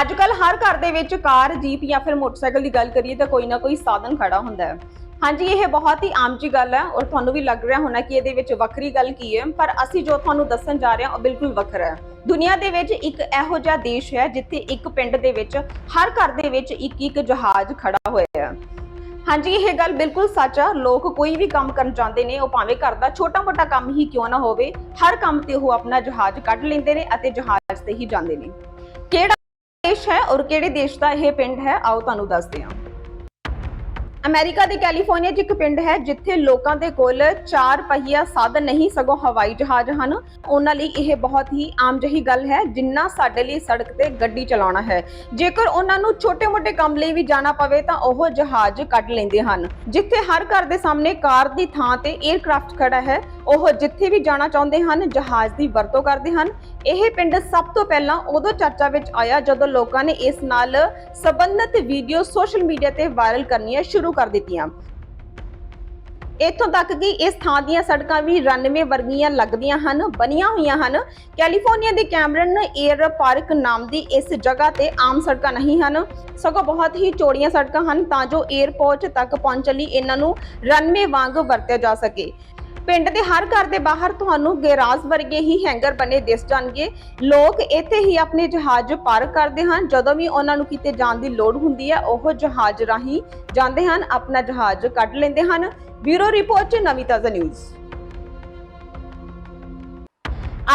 ਅੱਜ ਕੱਲ ਹਰ ਘਰ ਦੇ ਵਿੱਚ ਕਾਰ, ਜੀਪ ਜਾਂ ਫਿਰ ਮੋਟਰਸਾਈਕਲ ਦੀ ਗੱਲ ਕਰੀਏ ਤਾਂ ਕੋਈ ਨਾ ਕੋਈ ਸਾਧਨ ਖੜਾ ਹੁੰਦਾ ਹੈ। ਹਾਂਜੀ, ਇਹ ਬਹੁਤ ਹੀ ਆਮ ਜੀ ਗੱਲ ਹੈ ਔਰ ਤੁਹਾਨੂੰ ਵੀ ਲੱਗ ਰਿਹਾ ਹੋਣਾ ਕਿ ਇਹਦੇ ਵਿੱਚ ਵੱਖਰੀ ਗੱਲ ਕੀ ਹੈ, ਪਰ ਅਸੀਂ ਜੋ ਤੁਹਾਨੂੰ ਦੱਸਣ ਜਾ ਰਹੇ ਹਾਂ ਉਹ ਬਿਲਕੁਲ ਵੱਖਰਾ ਹੈ। ਦੁਨੀਆ ਦੇ ਵਿੱਚ ਇੱਕ ਇਹੋ ਜਿਹਾ ਦੇਸ਼ ਹੈ ਜਿੱਥੇ ਇੱਕ ਪਿੰਡ ਦੇ ਵਿੱਚ ਹਰ ਘਰ ਦੇ ਵਿੱਚ ਇੱਕ ਇੱਕ ਜਹਾਜ਼ ਖੜਾ ਹੋਇਆ ਹੈ। ਹਾਂਜੀ, ਇਹ ਗੱਲ ਬਿਲਕੁਲ ਸੱਚ ਆ, ਲੋਕ ਕੋਈ ਵੀ ਕੰਮ ਕਰਨ ਜਾਂਦੇ ਨੇ, ਉਹ ਭਾਵੇਂ ਘਰ ਦਾ ਛੋਟਾ-ਮੋਟਾ ਕੰਮ ਹੀ ਕਿਉਂ ਨਾ ਹੋਵੇ, ਹਰ ਕੰਮ ਤੇ ਉਹ ਆਪਣਾ ਜਹਾਜ਼ ਕੱਢ ਲੈਂਦੇ ਨੇ ਅਤੇ ਜਹਾਜ਼ ਤੇ ਹੀ ਜਾਂਦੇ ਨੇ। ਕਿਹੜਾ ਦੇਸ਼ ਹੈ ਔਰ ਕਿਹੜੇ ਦੇਸ਼ ਦਾ ਇਹ ਪਿੰਡ ਹੈ, ਆਓ ਤੁਹਾਨੂੰ ਦੱਸਦੇ ਹਾਂ। ਅਮਰੀਕਾ ਦੇ ਕੈਲੀਫੋਰਨੀਆ 'ਚ ਇੱਕ ਪਿੰਡ ਹੈ, ਜਿੱਥੇ ਲੋਕਾਂ ਦੇ ਕੋਲ ਚਾਰ ਪਹੀਆ ਸਾਧਨ ਨਹੀਂ ਸਗੋਂ ਹਵਾਈ ਜਹਾਜ਼ ਹਨ। ਉਹਨਾਂ ਲਈ ਇਹ ਬਹੁਤ ਹੀ ਆਮ ਜਿਹੀ ਗੱਲ ਹੈ, ਜਿੰਨਾ ਸਾਡੇ ਲਈ ਸੜਕ ਤੇ ਗੱਡੀ ਚਲਾਉਣਾ ਹੈ। ਜੇਕਰ ਉਹਨਾਂ ਨੂੰ ਛੋਟੇ-ਮੋਟੇ ਕੰਮ ਲਈ ਵੀ ਜਾਣਾ ਪਵੇ, ਤਾਂ ਉਹ ਜਹਾਜ਼ ਕੱਢ ਲੈਂਦੇ ਹਨ। ਜਿੱਥੇ ਹਰ ਘਰ ਦੇ ਸਾਹਮਣੇ ਕਾਰ ਦੀ ਥਾਂ ਤੇ 에ਅਰਕ੍ਰਾਫਟ ਖੜਾ ਹੈ, ਉਹ ਜਿੱਥੇ ਵੀ ਜਾਣਾ ਚਾਹੁੰਦੇ ਹਨ, ਜਹਾਜ਼ ਦੀ ਵਰਤੋਂ ਕਰਦੇ ਹਨ। ਇਹ ਪਿੰਡ ਸਭ ਤੋਂ ਪਹਿਲਾਂ ਉਦੋਂ ਚਰਚਾ ਵਿੱਚ ਆਇਆ ਜਦੋਂ ਲੋਕਾਂ ਨੇ ਇਸ ਨਾਲ ਸੰਬੰਧਿਤ ਵੀਡੀਓ ਸੋਸ਼ਲ ਮੀਡੀਆ ਤੇ ਵਾਇਰਲ ਕਰਨੀਆਂ ਸ਼ੁਰੂ ਕਰ ਦਿੱਤੀਆਂ। ਇੱਥੋਂ ਤੱਕ ਕਿ ਇਸ ਥਾਂ ਦੀਆਂ ਸੜਕਾਂ ਵੀ 99 ਵਰਗੀਆਂ ਲੱਗਦੀਆਂ ਹਨ, ਬਣੀਆਂ ਹੋਈਆਂ ਹਨ। ਕੈਲੀਫੋਰਨੀਆ ਦੇ ਕੈਮਰਨ 에ਅਰ ਪਾਰਕ ਨਾਮ ਦੀ ਇਸ ਜਗ੍ਹਾ ਤੇ ਆਮ ਸੜਕਾਂ ਨਹੀਂ ਹਨ। ਸਗੋਂ ਬਹੁਤ ਹੀ ਚੌੜੀਆਂ ਸੜਕਾਂ ਹਨ ਤਾਂ ਜੋ 에ਅਰਪੋਰਟ ਤੱਕ ਪਹੁੰਚਣ ਲਈ ਇਹਨਾਂ ਨੂੰ ਰਨਵੇ ਵਾਂਗ ਵਰਤਿਆ ਜਾ ਸਕੇ। ਪਿੰਡ ਦੇ ਹਰ ਘਰ ਦੇ ਬਾਹਰ ਤੁਹਾਨੂੰ ਗੈਰਾਜ ਵਰਗੇ ਹੀ ਹੈਂਗਰ ਬਣੇ ਦਿਸ ਜਾਣਗੇ। ਲੋਕ ਇੱਥੇ ਹੀ ਆਪਣੇ ਜਹਾਜ਼ ਪਾਰਕ ਕਰਦੇ ਹਨ। ਜਦੋਂ ਵੀ ਉਹਨਾਂ ਨੂੰ ਕਿਤੇ ਜਾਣ ਦੀ ਲੋੜ ਹੁੰਦੀ ਹੈ, ਉਹ ਜਹਾਜ਼ ਰਾਹੀਂ ਜਾਂਦੇ ਹਨ, ਆਪਣਾ ਜਹਾਜ਼ ਕੱਢ ਲੈਂਦੇ ਹਨ। ਬਿਊਰੋ ਰਿਪੋਰਟ ਚ ਨਵੀਂ ਤਾਜ਼ਾ ਨਿਊਜ਼।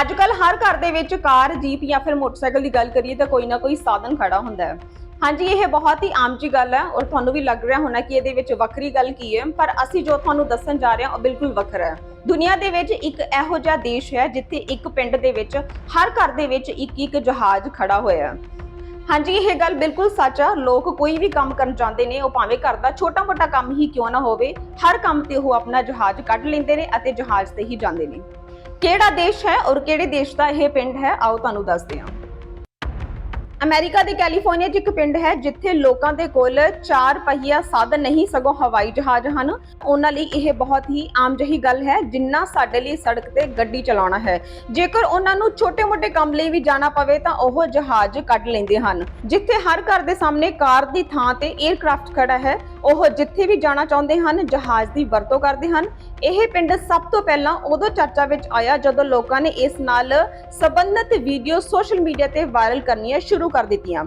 ਅੱਜ ਕੱਲ ਹਰ ਘਰ ਦੇ ਵਿੱਚ ਕਾਰ, ਜੀਪ ਜਾਂ ਫਿਰ ਮੋਟਰਸਾਈਕਲ ਦੀ ਗੱਲ ਕਰੀਏ ਤਾਂ ਕੋਈ ਨਾ ਕੋਈ ਸਾਧਨ ਖੜਾ ਹੁੰਦਾ ਹੈ। ਹਾਂਜੀ, ਇਹ ਬਹੁਤ ਹੀ ਆਮ ਜੀ ਗੱਲ ਹੈ ਔਰ ਤੁਹਾਨੂੰ ਵੀ ਲੱਗ ਰਿਹਾ ਹੋਣਾ ਕਿ ਇਹਦੇ ਵਿੱਚ ਵੱਖਰੀ ਗੱਲ ਕੀ ਹੈ, ਪਰ ਅਸੀਂ ਜੋ ਤੁਹਾਨੂੰ ਦੱਸਣ ਜਾ ਰਹੇ ਹਾਂ ਉਹ ਬਿਲਕੁਲ ਵੱਖਰਾ ਹੈ। ਦੁਨੀਆ ਦੇ ਵਿੱਚ ਇੱਕ ਇਹੋ ਜਿਹਾ ਦੇਸ਼ ਹੈ ਜਿੱਥੇ ਇੱਕ ਪਿੰਡ ਦੇ ਵਿੱਚ ਹਰ ਘਰ ਦੇ ਵਿੱਚ ਇੱਕ ਇੱਕ ਜਹਾਜ਼ ਖੜਾ ਹੋਇਆ ਹੈ। ਹਾਂਜੀ, ਇਹ ਗੱਲ ਬਿਲਕੁਲ ਸੱਚ ਆ ਲੋਕ ਕੋਈ ਵੀ ਕੰਮ ਕਰਨ ਜਾਂਦੇ ਨੇ, ਉਹ ਭਾਵੇਂ ਘਰ ਦਾ ਛੋਟਾ-ਮੋਟਾ ਕੰਮ ਹੀ ਕਿਉਂ ਨਾ ਹੋਵੇ, ਹਰ ਕੰਮ ਤੇ ਉਹ ਆਪਣਾ ਜਹਾਜ਼ ਕੱਢ ਲੈਂਦੇ ਨੇ ਅਤੇ ਜਹਾਜ਼ ਤੇ ਹੀ ਜਾਂਦੇ ਨੇ। ਕਿਹੜਾ ਦੇਸ਼ ਹੈ ਔਰ ਕਿਹੜੇ ਦੇਸ਼ ਦਾ ਇਹ ਪਿੰਡ ਹੈ, ਆਓ ਤੁਹਾਨੂੰ ਦੱਸਦੇ ਹਾਂ। ਅਮਰੀਕਾ ਦੇ ਕੈਲੀਫੋਰਨੀਆ 'ਚ ਇੱਕ ਪਿੰਡ ਹੈ ਜਿੱਥੇ ਲੋਕਾਂ ਦੇ ਕੋਲ ਚਾਰ ਪਹੀਆ ਸਾਧਨ ਨਹੀਂ ਸਗੋਂ ਹਵਾਈ ਜਹਾਜ਼ ਹਨ। ਉਹਨਾਂ ਲਈ ਇਹ ਬਹੁਤ ਹੀ ਆਮ ਜਿਹੀ ਗੱਲ ਹੈ, ਜਿੰਨਾ ਸਾਡੇ ਲਈ ਸੜਕ ਤੇ ਗੱਡੀ ਚਲਾਉਣਾ ਹੈ। ਜੇਕਰ ਉਹਨਾਂ ਨੂੰ ਛੋਟੇ-ਮੋਟੇ ਕੰਮ ਲਈ ਵੀ ਜਾਣਾ ਪਵੇ ਤਾਂ ਉਹ ਜਹਾਜ਼ ਕੱਢ ਲੈਂਦੇ ਹਨ। ਜਿੱਥੇ ਹਰ ਘਰ ਦੇ ਸਾਹਮਣੇ ਕਾਰ ਦੀ ਥਾਂ ਤੇ 에ਅਰਕ੍ਰਾਫਟ ਖੜਾ ਹੈ, ਉਹ ਜਿੱਥੇ ਵੀ ਜਾਣਾ ਚਾਹੁੰਦੇ ਹਨ, ਜਹਾਜ਼ ਦੀ ਵਰਤੋਂ ਕਰਦੇ ਹਨ। ਇਹ ਪਿੰਡ ਸਭ ਤੋਂ ਪਹਿਲਾਂ ਉਦੋਂ ਚਰਚਾ ਵਿੱਚ ਆਇਆ ਜਦੋਂ ਲੋਕਾਂ ਨੇ ਇਸ ਨਾਲ ਸੰਬੰਧਿਤ ਵੀਡੀਓ ਸੋਸ਼ਲ ਮੀਡੀਆ ਤੇ ਵਾਇਰਲ ਕਰਨੀਆਂ ਸ਼ੁਰੂ ਕਰ ਦਿੱਤੀਆਂ।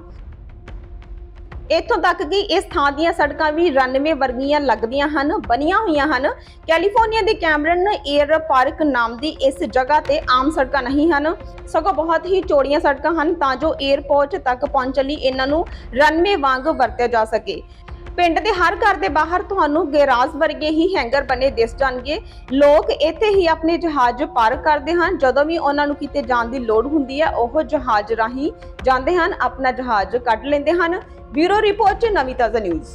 ਇੱਥੋਂ ਤੱਕ ਕਿ ਇਸ ਥਾਂ ਦੀਆਂ ਸੜਕਾਂ ਵੀ 99 ਵਰਗੀਆਂ ਲੱਗਦੀਆਂ ਹਨ, ਬਣੀਆਂ ਹੋਈਆਂ ਹਨ। ਕੈਲੀਫੋਰਨੀਆ ਦੇ ਕੈਮਰਨ 에ਅਰ ਪਾਰਕ ਨਾਮ ਦੀ ਇਸ ਜਗ੍ਹਾ ਤੇ ਆਮ ਸੜਕਾਂ ਨਹੀਂ ਹਨ। ਸਗੋਂ ਬਹੁਤ ਹੀ ਚੌੜੀਆਂ ਸੜਕਾਂ ਹਨ ਤਾਂ ਜੋ 에ਅਰਪੋਰਟ ਤੱਕ ਪਹੁੰਚਣ ਲਈ ਇਹਨਾਂ ਨੂੰ ਰਨਵੇ ਵਾਂਗ ਵਰਤਿਆ ਜਾ ਸਕੇ। ਪਿੰਡ ਦੇ ਹਰ ਘਰ ਦੇ ਬਾਹਰ ਤੁਹਾਨੂੰ ਗੈਰਾਜ ਵਰਗੇ ਹੀ ਹੈਂਗਰ ਬਣੇ ਦਿਸ ਜਾਣਗੇ। ਲੋਕ ਇੱਥੇ ਹੀ ਆਪਣੇ ਜਹਾਜ਼ ਪਾਰਕ ਕਰਦੇ ਹਨ। ਜਦੋਂ ਵੀ ਉਹਨਾਂ ਨੂੰ ਕਿਤੇ ਜਾਣ ਦੀ ਲੋੜ ਹੁੰਦੀ ਹੈ, ਉਹ ਜਹਾਜ਼ ਰਾਹੀਂ ਜਾਂਦੇ ਹਨ, ਆਪਣਾ ਜਹਾਜ਼ ਕੱਢ ਲੈਂਦੇ ਹਨ। ਬਿਊਰੋ ਰਿਪੋਰਟ, ਨਵੀਂ ਤਾਜ਼ਾ ਨਿਊਜ਼।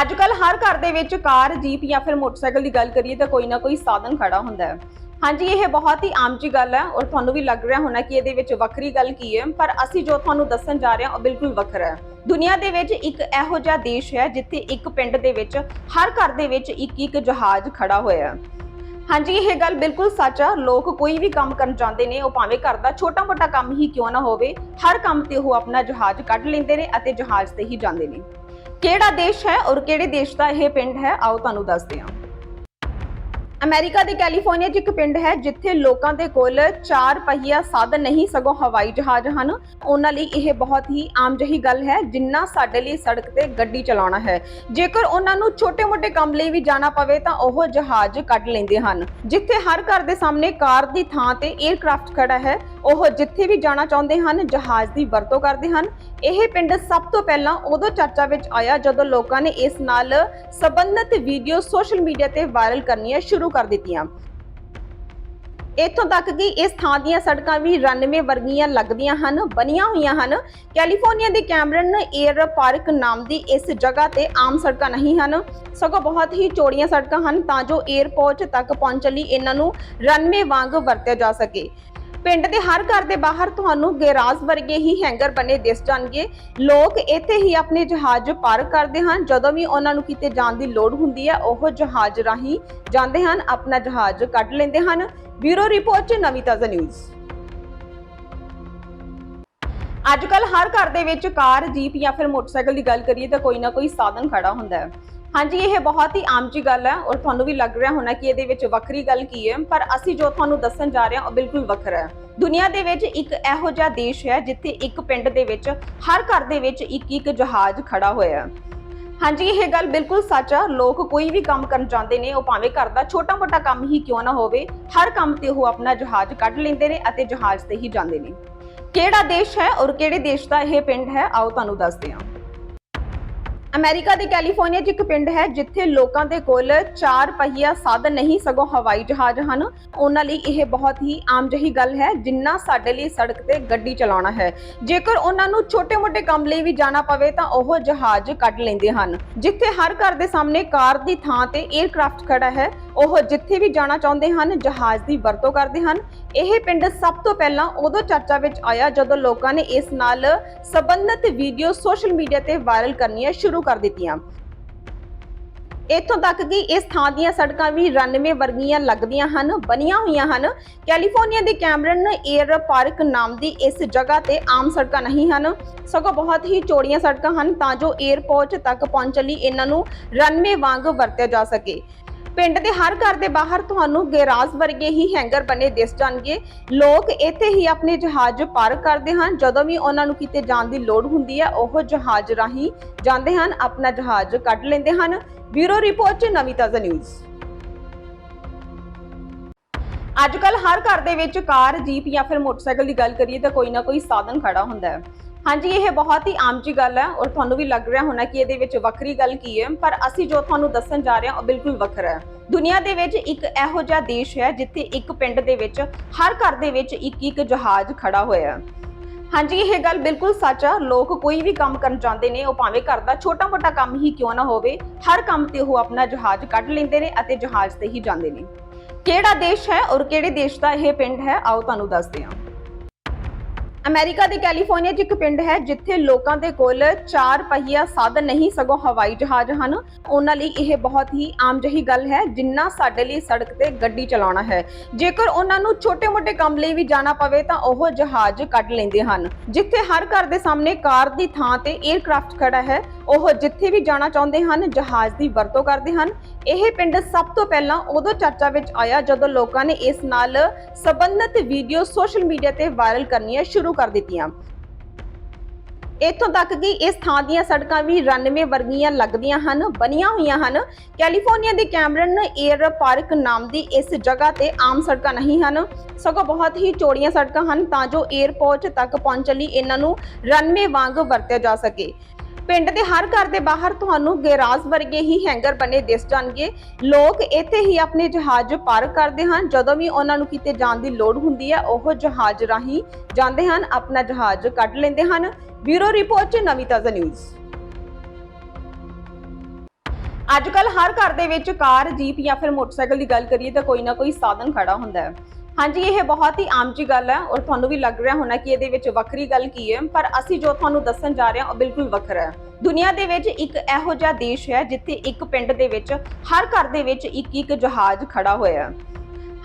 ਅੱਜ ਕੱਲ ਹਰ ਘਰ ਦੇ ਵਿੱਚ ਕਾਰ, ਜੀਪ ਜਾਂ ਫਿਰ ਮੋਟਰਸਾਈਕਲ ਦੀ ਗੱਲ ਕਰੀਏ ਤਾਂ ਕੋਈ ਨਾ ਕੋਈ ਸਾਧਨ ਖੜਾ ਹੁੰਦਾ ਹੈ। ਹਾਂਜੀ, ਇਹ ਬਹੁਤ ਹੀ ਆਮ ਜੀ ਗੱਲ ਹੈ ਔਰ ਤੁਹਾਨੂੰ ਵੀ ਲੱਗ ਰਿਹਾ ਹੋਣਾ ਕਿ ਇਹਦੇ ਵਿੱਚ ਵੱਖਰੀ ਗੱਲ ਕੀ ਹੈ, ਪਰ ਅਸੀਂ ਜੋ ਤੁਹਾਨੂੰ ਦੱਸਣ ਜਾ ਰਹੇ ਹਾਂ, ਉਹ ਬਿਲਕੁਲ ਵੱਖਰਾ ਹੈ। ਦੁਨੀਆ ਦੇ ਵਿੱਚ ਇੱਕ ਇਹੋ ਜਿਹਾ ਦੇਸ਼ ਹੈ ਜਿੱਥੇ ਇੱਕ ਪਿੰਡ ਦੇ ਵਿੱਚ ਹਰ ਘਰ ਦੇ ਵਿੱਚ ਇੱਕ ਇੱਕ ਜਹਾਜ਼ ਖੜਾ ਹੋਇਆ ਹੈ। ਹਾਂਜੀ, ਇਹ ਗੱਲ ਬਿਲਕੁਲ ਸੱਚ ਆ, ਲੋਕ ਕੋਈ ਵੀ ਕੰਮ ਕਰਨ ਜਾਂਦੇ ਨੇ, ਉਹ ਭਾਵੇਂ ਘਰ ਦਾ ਛੋਟਾ-ਮੋਟਾ ਕੰਮ ਹੀ ਕਿਉਂ ਨਾ ਹੋਵੇ, ਹਰ ਕੰਮ ਤੇ ਉਹ ਆਪਣਾ ਜਹਾਜ਼ ਕੱਢ ਲੈਂਦੇ ਨੇ ਅਤੇ ਜਹਾਜ਼ ਤੇ ਹੀ ਜਾਂਦੇ ਨੇ। ਕਿਹੜਾ ਦੇਸ਼ ਹੈ ਔਰ ਕਿਹੜੇ ਦੇਸ਼ ਦਾ ਇਹ ਪਿੰਡ ਹੈ, ਆਓ ਤੁਹਾਨੂੰ ਦੱਸਦੇ ਹਾਂ। ਅਮਰੀਕਾ ਦੇ ਕੈਲੀਫੋਰਨੀਆ 'ਚ ਇੱਕ ਪਿੰਡ ਹੈ ਜਿੱਥੇ ਲੋਕਾਂ ਦੇ ਕੋਲ ਚਾਰ ਪਹੀਆ ਸਾਧਨ ਨਹੀਂ ਸਗੋਂ ਹਵਾਈ ਜਹਾਜ਼ ਹਨ। ਉਹਨਾਂ ਲਈ ਇਹ ਬਹੁਤ ਹੀ ਆਮ ਜਿਹੀ ਗੱਲ ਹੈ, ਜਿੰਨਾ ਸਾਡੇ ਲਈ ਸੜਕ ਤੇ ਗੱਡੀ ਚਲਾਉਣਾ ਹੈ। ਜੇਕਰ ਉਹਨਾਂ ਨੂੰ ਛੋਟੇ-ਮੋਟੇ ਕੰਮ ਲਈ ਵੀ ਜਾਣਾ ਪਵੇ ਤਾਂ ਉਹ ਜਹਾਜ਼ ਕੱਢ ਲੈਂਦੇ ਹਨ। ਜਿੱਥੇ ਹਰ ਘਰ ਦੇ ਸਾਹਮਣੇ ਕਾਰ ਦੀ ਥਾਂ ਤੇ 에ਅਰਕ੍ਰਾਫਟ ਖੜਾ ਹੈ ਉਹ ਜਿੱਥੇ ਵੀ ਜਾਣਾ ਚਾਹੁੰਦੇ ਹਨ, ਜਹਾਜ਼ ਦੀ ਵਰਤੋਂ ਕਰਦੇ ਹਨ। ਇਹ ਪਿੰਡ ਸਭ ਤੋਂ ਪਹਿਲਾਂ ਉਦੋਂ ਚਰਚਾ ਵਿੱਚ ਆਇਆ ਜਦੋਂ ਲੋਕਾਂ ਨੇ ਇਸ ਨਾਲ ਸੰਬੰਧਿਤ ਵੀਡੀਓ ਸੋਸ਼ਲ ਮੀਡੀਆ ਤੇ ਵਾਇਰਲ ਕਰਨੀਆਂ ਸ਼ੁਰੂ ਕਰ ਦਿੱਤੀਆਂ। ਇੱਥੋਂ ਤੱਕ ਕਿ ਇਸ ਥਾਂ ਦੀਆਂ ਸੜਕਾਂ ਵੀ 99 ਵਰਗੀਆਂ ਲੱਗਦੀਆਂ ਹਨ, ਬਣੀਆਂ ਹੋਈਆਂ ਹਨ। ਕੈਲੀਫੋਰਨੀਆ ਦੇ ਕੈਮਰਨ 에ਅਰ ਪਾਰਕ ਨਾਮ ਦੀ ਇਸ ਜਗ੍ਹਾ ਤੇ ਆਮ ਸੜਕਾਂ ਨਹੀਂ ਹਨ। ਸਗੋਂ ਬਹੁਤ ਹੀ ਚੌੜੀਆਂ ਸੜਕਾਂ ਹਨ ਤਾਂ ਜੋ 에ਅਰਪੋਰਟ ਤੱਕ ਪਹੁੰਚਣ ਲਈ ਇਹਨਾਂ ਨੂੰ ਰਨਵੇ ਵਾਂਗ ਵਰਤਿਆ ਜਾ ਸਕੇ। ਪਿੰਡ ਦੇ ਹਰ ਘਰ ਦੇ ਬਾਹਰ ਤੁਹਾਨੂੰ ਗੈਰਾਜ ਵਰਗੇ ਹੀ ਹੈਂਗਰ ਬਣੇ ਦਿਸ ਜਾਣਗੇ। ਲੋਕ ਇੱਥੇ ਹੀ ਆਪਣੇ ਜਹਾਜ਼ ਪਾਰਕ ਕਰਦੇ ਹਨ। ਜਦੋਂ ਵੀ ਉਹਨਾਂ ਨੂੰ ਕਿਤੇ ਜਾਣ ਦੀ ਲੋੜ ਹੁੰਦੀ ਹੈ, ਉਹ ਜਹਾਜ਼ ਰਾਹੀਂ ਜਾਂਦੇ ਹਨ, ਆਪਣਾ ਜਹਾਜ਼ ਕੱਢ ਲੈਂਦੇ ਹਨ। ਬਿਊਰੋ ਰਿਪੋਰਟ ਚ ਨਵੀਂ ਤਾਜ਼ਾ ਨਿਊਜ਼। ਅੱਜ ਕੱਲ ਹਰ ਘਰ ਦੇ ਵਿੱਚ ਕਾਰ, ਜੀਪ ਜਾਂ ਫਿਰ ਮੋਟਰਸਾਈਕਲ ਦੀ ਗੱਲ ਕਰੀਏ ਤਾਂ ਕੋਈ ਨਾ ਕੋਈ ਸਾਧਨ ਖੜਾ ਹੁੰਦਾ ਹੈ। ਹਾਂਜੀ, ਇਹ ਬਹੁਤ ਹੀ ਆਮ ਜੀ ਗੱਲ ਹੈ ਔਰ ਤੁਹਾਨੂੰ ਵੀ ਲੱਗ ਰਿਹਾ ਹੋਣਾ ਕਿ ਇਹਦੇ ਵਿੱਚ ਵੱਖਰੀ ਗੱਲ ਕੀ ਹੈ। ਪਰ ਅਸੀਂ ਜੋ ਤੁਹਾਨੂੰ ਦੱਸਣ ਜਾ ਰਹੇ ਹਾਂ, ਉਹ ਬਿਲਕੁਲ ਵੱਖਰਾ ਹੈ। ਦੁਨੀਆ ਦੇ ਵਿੱਚ ਇੱਕ ਇਹੋ ਜਿਹਾ ਦੇਸ਼ ਹੈ ਜਿੱਥੇ ਇੱਕ ਪਿੰਡ ਦੇ ਵਿੱਚ ਹਰ ਘਰ ਦੇ ਵਿੱਚ ਇੱਕ ਇੱਕ ਜਹਾਜ਼ ਖੜਾ ਹੋਇਆ ਹੈ। ਹਾਂਜੀ, ਇਹ ਗੱਲ ਬਿਲਕੁਲ ਸੱਚ ਆ। ਲੋਕ ਕੋਈ ਵੀ ਕੰਮ ਕਰਨ ਜਾਂਦੇ ਨੇ, ਉਹ ਭਾਵੇਂ ਘਰ ਦਾ ਛੋਟਾ-ਮੋਟਾ ਕੰਮ ਹੀ ਕਿਉਂ ਨਾ ਹੋਵੇ, ਹਰ ਕੰਮ ਤੇ ਉਹ ਆਪਣਾ ਜਹਾਜ਼ ਕੱਢ ਲੈਂਦੇ ਨੇ ਅਤੇ ਜਹਾਜ਼ ਤੇ ਹੀ ਜਾਂਦੇ ਨੇ। ਕਿਹੜਾ ਦੇਸ਼ ਹੈ ਔਰ ਕਿਹੜੇ ਦੇਸ਼ ਦਾ ਇਹ ਪਿੰਡ ਹੈ, ਆਓ ਤੁਹਾਨੂੰ ਦੱਸਦੇ ਹਾਂ। ਅਮਰੀਕਾ ਦੇ ਕੈਲੀਫੋਰਨੀਆ 'ਚ ਇੱਕ ਪਿੰਡ ਹੈ ਜਿੱਥੇ ਲੋਕਾਂ ਦੇ ਕੋਲ ਚਾਰ ਪਹੀਆ ਸਾਧਨ ਨਹੀਂ ਸਗੋਂ ਹਵਾਈ ਜਹਾਜ਼ ਹਨ। ਉਹਨਾਂ ਲਈ ਇਹ ਬਹੁਤ ਹੀ ਆਮ ਜਿਹੀ ਗੱਲ ਹੈ, ਜਿੰਨਾ ਸਾਡੇ ਲਈ ਸੜਕ ਤੇ ਗੱਡੀ ਚਲਾਉਣਾ ਹੈ। ਜੇਕਰ ਉਹਨਾਂ ਨੂੰ ਛੋਟੇ-ਮੋਟੇ ਕੰਮ ਲਈ ਵੀ ਜਾਣਾ ਪਵੇ ਤਾਂ ਉਹ ਜਹਾਜ਼ ਕੱਢ ਲੈਂਦੇ ਹਨ। ਜਿੱਥੇ ਹਰ ਘਰ ਦੇ ਸਾਹਮਣੇ ਕਾਰ ਦੀ ਥਾਂ ਤੇ 에ਅਰਕ੍ਰਾਫਟ ਖੜਾ ਹੈ, ਉਹ ਜਿੱਥੇ ਵੀ ਜਾਣਾ ਚਾਹੁੰਦੇ ਹਨ ਜਹਾਜ਼ ਦੀ ਵਰਤੋਂ ਕਰਦੇ ਹਨ। ਇਹ ਪਿੰਡ ਸਭ ਤੋਂ ਪਹਿਲਾਂ ਉਦੋਂ ਚਰਚਾ ਵਿੱਚ ਆਇਆ ਜਦੋਂ ਲੋਕਾਂ ਨੇ ਇਸ ਨਾਲ ਸੰਬੰਧਿਤ ਵੀਡੀਓ ਸੋਸ਼ਲ ਮੀਡੀਆ ਤੇ ਵਾਇਰਲ ਕਰਨੀਆਂ ਸ਼ੁਰੂ ਕਰ ਦਿੱਤੀਆਂ। ਇੱਥੋਂ ਤੱਕ ਕਿ ਇਸ ਥਾਂ ਦੀਆਂ ਸੜਕਾਂ ਵੀ 99 ਵਰਗੀਆਂ ਲੱਗਦੀਆਂ ਹਨ, ਬਣੀਆਂ ਹੋਈਆਂ ਹਨ। ਕੈਲੀਫੋਰਨੀਆ ਦੇ ਕੈਮਰਨ 에ਅਰ ਪਾਰਕ ਨਾਮ ਦੀ ਇਸ ਜਗ੍ਹਾ ਤੇ ਆਮ ਸੜਕਾਂ ਨਹੀਂ ਹਨ। ਸਗੋਂ ਬਹੁਤ ਹੀ ਚੌੜੀਆਂ ਸੜਕਾਂ ਹਨ ਤਾਂ ਜੋ 에ਅਰਪੋਰਟ ਤੱਕ ਪਹੁੰਚਣ ਲਈ ਇਹਨਾਂ ਨੂੰ ਰਨਵੇ ਵਾਂਗ ਵਰਤਿਆ ਜਾ ਸਕੇ। ਪਿੰਡ ਦੇ ਹਰ ਘਰ ਦੇ ਬਾਹਰ ਤੁਹਾਨੂੰ ਗੈਰਾਜ ਵਰਗੇ ਹੀ ਹੈਂਗਰ ਬਣੇ ਦਿਸ ਜਾਣਗੇ। ਲੋਕ ਇੱਥੇ ਹੀ ਆਪਣੇ ਜਹਾਜ਼ ਪਾਰਕ ਕਰਦੇ ਹਨ। ਜਦੋਂ ਵੀ ਉਹਨਾਂ ਨੂੰ ਕਿਤੇ ਜਾਣ ਦੀ ਲੋੜ ਹੁੰਦੀ ਹੈ, ਉਹ ਜਹਾਜ਼ ਰਾਹੀਂ ਜਾਂਦੇ ਹਨ, ਆਪਣਾ ਜਹਾਜ਼ ਕੱਢ ਲੈਂਦੇ ਹਨ। ਬਿਊਰੋ ਰਿਪੋਰਟ ਚ ਨਵੀਂ ਤਾਜ਼ਾ ਨਿਊਜ਼। ਅੱਜ ਕੱਲ ਹਰ ਘਰ ਦੇ ਵਿੱਚ ਕਾਰ, ਜੀਪ ਜਾਂ ਫਿਰ ਮੋਟਰਸਾਈਕਲ ਦੀ ਗੱਲ ਕਰੀਏ ਤਾਂ ਕੋਈ ਨਾ ਕੋਈ ਸਾਧਨ ਖੜਾ ਹੁੰਦਾ ਹੈ। ਹਾਂਜੀ, ਇਹ ਬਹੁਤ ਹੀ ਆਮ ਜੀ ਗੱਲ ਹੈ ਔਰ ਤੁਹਾਨੂੰ ਵੀ ਲੱਗ ਰਿਹਾ ਹੋਣਾ ਕਿ ਇਹਦੇ ਵਿੱਚ ਵੱਖਰੀ ਗੱਲ ਕੀ ਹੈ। ਪਰ ਅਸੀਂ ਜੋ ਤੁਹਾਨੂੰ ਦੱਸਣ ਜਾ ਰਹੇ ਹਾਂ, ਉਹ ਬਿਲਕੁਲ ਵੱਖਰਾ ਹੈ। ਦੁਨੀਆ ਦੇ ਵਿੱਚ ਇੱਕ ਇਹੋ ਜਿਹਾ ਦੇਸ਼ ਹੈ ਜਿੱਥੇ ਇੱਕ ਪਿੰਡ ਦੇ ਵਿੱਚ ਹਰ ਘਰ ਦੇ ਵਿੱਚ ਇੱਕ ਇੱਕ ਜਹਾਜ਼ ਖੜਾ ਹੋਇਆ ਹੈ। ਹਾਂਜੀ, ਇਹ ਗੱਲ ਬਿਲਕੁਲ ਸੱਚ ਆ ਲੋਕ ਕੋਈ ਵੀ ਕੰਮ ਕਰਨ ਜਾਂਦੇ ਨੇ, ਉਹ ਭਾਵੇਂ ਘਰ ਦਾ ਛੋਟਾ-ਮੋਟਾ ਕੰਮ ਹੀ ਕਿਉਂ ਨਾ ਹੋਵੇ, ਹਰ ਕੰਮ ਤੇ ਉਹ ਆਪਣਾ ਜਹਾਜ਼ ਕੱਢ ਲੈਂਦੇ ਨੇ ਅਤੇ ਜਹਾਜ਼ ਤੇ ਹੀ ਜਾਂਦੇ ਨੇ। ਕਿਹੜਾ ਦੇਸ਼ ਹੈ ਔਰ ਕਿਹੜੇ ਦੇਸ਼ ਦਾ ਇਹ ਪਿੰਡ ਹੈ, ਆਓ ਤੁਹਾਨੂੰ ਦੱਸਦੇ ਹਾਂ। ਅਮਰੀਕਾ ਦੇ ਕੈਲੀਫੋਰਨੀਆ 'ਚ ਇੱਕ ਪਿੰਡ ਹੈ ਜਿੱਥੇ ਲੋਕਾਂ ਦੇ ਕੋਲ ਚਾਰ ਪਹੀਆ ਸਾਧਨ ਨਹੀਂ ਸਗੋਂ ਹਵਾਈ ਜਹਾਜ਼ ਹਨ। ਉਹਨਾਂ ਲਈ ਇਹ ਬਹੁਤ ਹੀ ਆਮ ਜਿਹੀ ਗੱਲ ਹੈ, ਜਿੰਨਾ ਸਾਡੇ ਲਈ ਸੜਕ ਤੇ ਗੱਡੀ ਚਲਾਉਣਾ ਹੈ। ਜੇਕਰ ਉਹਨਾਂ ਨੂੰ ਛੋਟੇ-ਮੋਟੇ ਕੰਮ ਲਈ ਵੀ ਜਾਣਾ ਪਵੇ ਤਾਂ ਉਹ ਜਹਾਜ਼ ਕੱਢ ਲੈਂਦੇ ਹਨ। ਜਿੱਥੇ ਹਰ ਘਰ ਦੇ ਸਾਹਮਣੇ ਕਾਰ ਦੀ ਥਾਂ ਤੇ 에ਅਰਕ੍ਰਾਫਟ ਖੜਾ ਹੈ ਉਹ ਜਿੱਥੇ ਵੀ ਜਾਣਾ ਚਾਹੁੰਦੇ ਹਨ, ਜਹਾਜ਼ ਦੀ ਵਰਤੋਂ ਕਰਦੇ ਹਨ। ਇਹ ਪਿੰਡ ਸਭ ਤੋਂ ਪਹਿਲਾਂ ਉਦੋਂ ਚਰਚਾ ਵਿੱਚ ਆਇਆ ਜਦੋਂ ਲੋਕਾਂ ਨੇ ਇਸ ਨਾਲ ਸੰਬੰਧਿਤ ਵੀਡੀਓ ਸੋਸ਼ਲ ਮੀਡੀਆ ਤੇ ਵਾਇਰਲ ਕਰਨੀਆਂ ਸ਼ੁਰੂ ਕਰ ਦਿੱਤੀਆਂ। ਇੱਥੋਂ ਤੱਕ ਕਿ ਇਸ ਥਾਂ ਦੀਆਂ ਸੜਕਾਂ ਵੀ 99 ਵਰਗੀਆਂ ਲੱਗਦੀਆਂ ਹਨ, ਬਣੀਆਂ ਹੋਈਆਂ ਹਨ। ਕੈਲੀਫੋਰਨੀਆ ਦੇ ਕੈਮਰਨ 에ਅਰ ਪਾਰਕ ਨਾਮ ਦੀ ਇਸ ਜਗ੍ਹਾ ਤੇ ਆਮ ਸੜਕਾਂ ਨਹੀਂ ਹਨ। ਸਗੋਂ ਬਹੁਤ ਹੀ ਚੌੜੀਆਂ ਸੜਕਾਂ ਹਨ ਤਾਂ ਜੋ 에ਅਰਪੋਰਟ ਤੱਕ ਪਹੁੰਚਣ ਲਈ ਇਹਨਾਂ ਨੂੰ ਰਨਵੇ ਵਾਂਗ ਵਰਤਿਆ ਜਾ ਸਕੇ। ਪਿੰਡ ਦੇ ਹਰ ਘਰ ਦੇ ਬਾਹਰ ਤੁਹਾਨੂੰ ਗੈਰਾਜ ਵਰਗੇ ਹੀ ਹੈਂਗਰ ਬਣੇ ਦਿਸ ਜਾਣਗੇ। ਲੋਕ ਇੱਥੇ ਹੀ ਆਪਣੇ ਜਹਾਜ਼ ਪਾਰਕ ਕਰਦੇ ਹਨ। ਜਦੋਂ ਵੀ ਉਹਨਾਂ ਨੂੰ ਕਿਤੇ ਜਾਣ ਦੀ ਲੋੜ ਹੁੰਦੀ ਹੈ, ਉਹ ਜਹਾਜ਼ ਰਾਹੀਂ ਜਾਂਦੇ ਹਨ, ਆਪਣਾ ਜਹਾਜ਼ ਕੱਢ ਲੈਂਦੇ ਹਨ। ਬਿਊਰੋ ਰਿਪੋਰਟ ਚ ਨਵੀਂ ਤਾਜ਼ਾ ਨਿਊਜ਼। ਅੱਜ ਕੱਲ ਹਰ ਘਰ ਦੇ ਵਿੱਚ ਕਾਰ, ਜੀਪ ਜਾਂ ਫਿਰ ਮੋਟਰਸਾਈਕਲ ਦੀ ਗੱਲ ਕਰੀਏ ਤਾਂ ਕੋਈ ਨਾ ਕੋਈ ਸਾਧਨ ਖੜਾ ਹੁੰਦਾ ਹੈ। ਹਾਂਜੀ, ਇਹ ਬਹੁਤ ਹੀ ਆਮ ਜੀ ਗੱਲ ਹੈ ਔਰ ਤੁਹਾਨੂੰ ਵੀ ਲੱਗ ਰਿਹਾ ਹੋਣਾ ਕਿ ਇਹਦੇ ਵਿੱਚ ਵੱਖਰੀ ਗੱਲ ਕੀ ਹੈ। ਪਰ ਅਸੀਂ ਜੋ ਤੁਹਾਨੂੰ ਦੱਸਣ ਜਾ ਰਹੇ ਹਾਂ, ਉਹ ਬਿਲਕੁਲ ਵੱਖਰਾ ਹੈ। ਦੁਨੀਆ ਦੇ ਵਿੱਚ ਇੱਕ ਇਹੋ ਜਿਹਾ ਦੇਸ਼ ਹੈ ਜਿੱਥੇ ਇੱਕ ਪਿੰਡ ਦੇ ਵਿੱਚ ਹਰ ਘਰ ਦੇ ਵਿੱਚ ਇੱਕ ਇੱਕ ਜਹਾਜ਼ ਖੜਾ ਹੋਇਆ ਹੈ।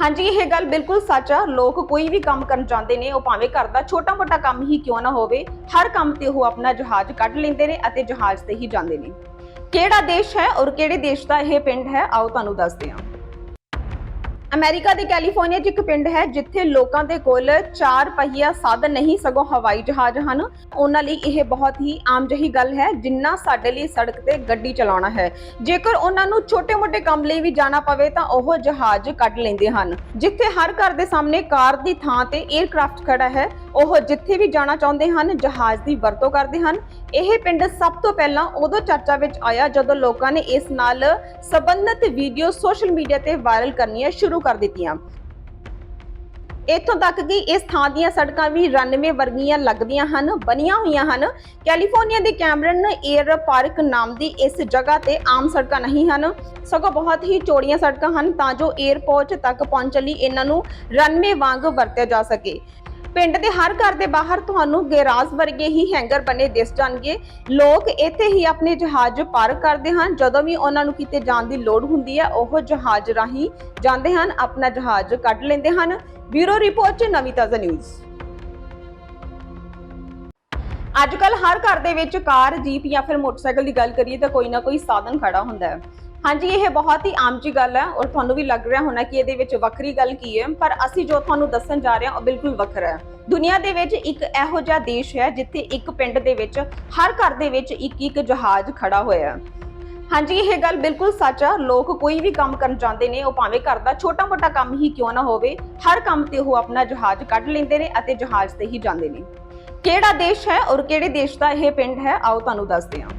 ਹਾਂਜੀ, ਇਹ ਗੱਲ ਬਿਲਕੁਲ ਸੱਚ ਆ ਲੋਕ ਕੋਈ ਵੀ ਕੰਮ ਕਰਨ ਜਾਂਦੇ ਨੇ, ਉਹ ਭਾਵੇਂ ਘਰ ਦਾ ਛੋਟਾ-ਮੋਟਾ ਕੰਮ ਹੀ ਕਿਉਂ ਨਾ ਹੋਵੇ, ਹਰ ਕੰਮ ਤੇ ਉਹ ਆਪਣਾ ਜਹਾਜ਼ ਕੱਢ ਲੈਂਦੇ ਨੇ ਅਤੇ ਜਹਾਜ਼ ਤੇ ਹੀ ਜਾਂਦੇ ਨੇ। ਕਿਹੜਾ ਦੇਸ਼ ਹੈ ਔਰ ਕਿਹੜੇ ਦੇਸ਼ ਦਾ ਇਹ ਪਿੰਡ ਹੈ, ਆਓ ਤੁਹਾਨੂੰ ਦੱਸਦੇ ਹਾਂ। ਅਮਰੀਕਾ ਦੇ ਕੈਲੀਫੋਰਨੀਆ 'ਚ ਇੱਕ ਪਿੰਡ ਹੈ ਜਿੱਥੇ ਲੋਕਾਂ ਦੇ ਕੋਲ ਚਾਰ ਪਹੀਆ ਸਾਧਨ ਨਹੀਂ ਸਗੋਂ ਹਵਾਈ ਜਹਾਜ਼ ਹਨ। ਉਹਨਾਂ ਲਈ ਇਹ ਬਹੁਤ ਹੀ ਆਮ ਜਿਹੀ ਗੱਲ ਹੈ, ਜਿੰਨਾ ਸਾਡੇ ਲਈ ਸੜਕ ਤੇ ਗੱਡੀ ਚਲਾਉਣਾ ਹੈ। ਜੇਕਰ ਉਹਨਾਂ ਨੂੰ ਛੋਟੇ-ਮੋਟੇ ਕੰਮ ਲਈ ਵੀ ਜਾਣਾ ਪਵੇ ਤਾਂ ਉਹ ਜਹਾਜ਼ ਕੱਢ ਲੈਂਦੇ ਹਨ। ਜਿੱਥੇ ਹਰ ਘਰ ਦੇ ਸਾਹਮਣੇ ਕਾਰ ਦੀ ਥਾਂ ਤੇ 에ਅਰਕ੍ਰਾਫਟ ਖੜਾ ਹੈ, ਉਹ ਜਿੱਥੇ ਵੀ ਜਾਣਾ ਚਾਹੁੰਦੇ ਹਨ, ਜਹਾਜ਼ ਦੀ ਵਰਤੋਂ ਕਰਦੇ ਹਨ। ਇਹ ਪਿੰਡ ਸਭ ਤੋਂ ਪਹਿਲਾਂ ਉਦੋਂ ਚਰਚਾ ਵਿੱਚ ਆਇਆ ਜਦੋਂ ਲੋਕਾਂ ਨੇ ਇਸ ਨਾਲ ਸੰਬੰਧਿਤ ਵੀਡੀਓ ਸੋਸ਼ਲ ਮੀਡੀਆ ਤੇ ਵਾਇਰਲ ਕਰਨੀਆਂ ਸ਼ੁਰੂ ਕਰ ਦਿੱਤੀਆਂ। ਇੱਥੋਂ ਤੱਕ ਕਿ ਇਸ ਥਾਂ ਦੀਆਂ ਸੜਕਾਂ ਵੀ 99 ਵਰਗੀਆਂ ਲੱਗਦੀਆਂ ਹਨ, ਬਣੀਆਂ ਹੋਈਆਂ ਹਨ। ਕੈਲੀਫੋਰਨੀਆ ਦੇ ਕੈਮਰਨ 에ਅਰ ਪਾਰਕ ਨਾਮ ਦੀ ਇਸ ਜਗ੍ਹਾ ਤੇ ਆਮ ਸੜਕਾਂ ਨਹੀਂ ਹਨ। ਸਗੋਂ ਬਹੁਤ ਹੀ ਚੌੜੀਆਂ ਸੜਕਾਂ ਹਨ ਤਾਂ ਜੋ 에ਅਰਪੋਰਟ ਤੱਕ ਪਹੁੰਚਣ ਲਈ ਇਹਨਾਂ ਨੂੰ ਰਨਵੇ ਵਾਂਗ ਵਰਤਿਆ ਜਾ ਸਕੇ। ਪਿੰਡ ਦੇ ਹਰ ਘਰ ਦੇ ਬਾਹਰ ਤੁਹਾਨੂੰ ਗੈਰਾਜ ਵਰਗੇ ਹੀ ਹੈਂਗਰ ਬਣੇ ਦਿਸ ਜਾਣਗੇ। ਲੋਕ ਇੱਥੇ ਹੀ ਆਪਣੇ ਜਹਾਜ਼ ਪਾਰਕ ਕਰਦੇ ਹਨ। ਜਦੋਂ ਵੀ ਉਹਨਾਂ ਨੂੰ ਕਿਤੇ ਜਾਣ ਦੀ ਲੋੜ ਹੁੰਦੀ ਹੈ, ਉਹ ਜਹਾਜ਼ ਰਾਹੀਂ ਜਾਂਦੇ ਹਨ, ਆਪਣਾ ਜਹਾਜ਼ ਕੱਢ ਲੈਂਦੇ ਹਨ। ਬਿਊਰੋ ਰਿਪੋਰਟ ਚ ਨਵੀਂ ਤਾਜ਼ਾ ਨਿਊਜ਼। ਅੱਜ ਕੱਲ ਹਰ ਘਰ ਦੇ ਵਿੱਚ ਕਾਰ, ਜੀਪ ਜਾਂ ਫਿਰ ਮੋਟਰਸਾਈਕਲ ਦੀ ਗੱਲ ਕਰੀਏ ਤਾਂ ਕੋਈ ਨਾ ਕੋਈ ਸਾਧਨ ਖੜਾ ਹੁੰਦਾ ਹੈ। ਹਾਂਜੀ, ਇਹ ਬਹੁਤ ਹੀ ਆਮ ਜੀ ਗੱਲ ਹੈ ਔਰ ਤੁਹਾਨੂੰ ਵੀ ਲੱਗ ਰਿਹਾ ਹੋਣਾ ਕਿ ਇਹਦੇ ਵਿੱਚ ਵੱਖਰੀ ਗੱਲ ਕੀ ਹੈ। ਪਰ ਅਸੀਂ ਜੋ ਤੁਹਾਨੂੰ ਦੱਸਣ ਜਾ ਰਹੇ ਹਾਂ, ਉਹ ਬਿਲਕੁਲ ਵੱਖਰਾ ਹੈ। ਦੁਨੀਆ ਦੇ ਵਿੱਚ ਇੱਕ ਇਹੋ ਜਿਹਾ ਦੇਸ਼ ਹੈ ਜਿੱਥੇ ਇੱਕ ਪਿੰਡ ਦੇ ਵਿੱਚ ਹਰ ਘਰ ਦੇ ਵਿੱਚ ਇੱਕ ਇੱਕ ਜਹਾਜ਼ ਖੜਾ ਹੋਇਆ ਹੈ। ਹਾਂਜੀ, ਇਹ ਗੱਲ ਬਿਲਕੁਲ ਸੱਚ ਆ ਲੋਕ ਕੋਈ ਵੀ ਕੰਮ ਕਰਨ ਜਾਂਦੇ ਨੇ, ਉਹ ਭਾਵੇਂ ਘਰ ਦਾ ਛੋਟਾ-ਮੋਟਾ ਕੰਮ ਹੀ ਕਿਉਂ ਨਾ ਹੋਵੇ, ਹਰ ਕੰਮ ਤੇ ਉਹ ਆਪਣਾ ਜਹਾਜ਼ ਕੱਢ ਲੈਂਦੇ ਨੇ ਅਤੇ ਜਹਾਜ਼ ਤੇ ਹੀ ਜਾਂਦੇ ਨੇ। ਕਿਹੜਾ ਦੇਸ਼ ਹੈ ਔਰ ਕਿਹੜੇ ਦੇਸ਼ ਦਾ ਇਹ ਪਿੰਡ ਹੈ, ਆਓ ਤੁਹਾਨੂੰ ਦੱਸਦੇ ਹਾਂ।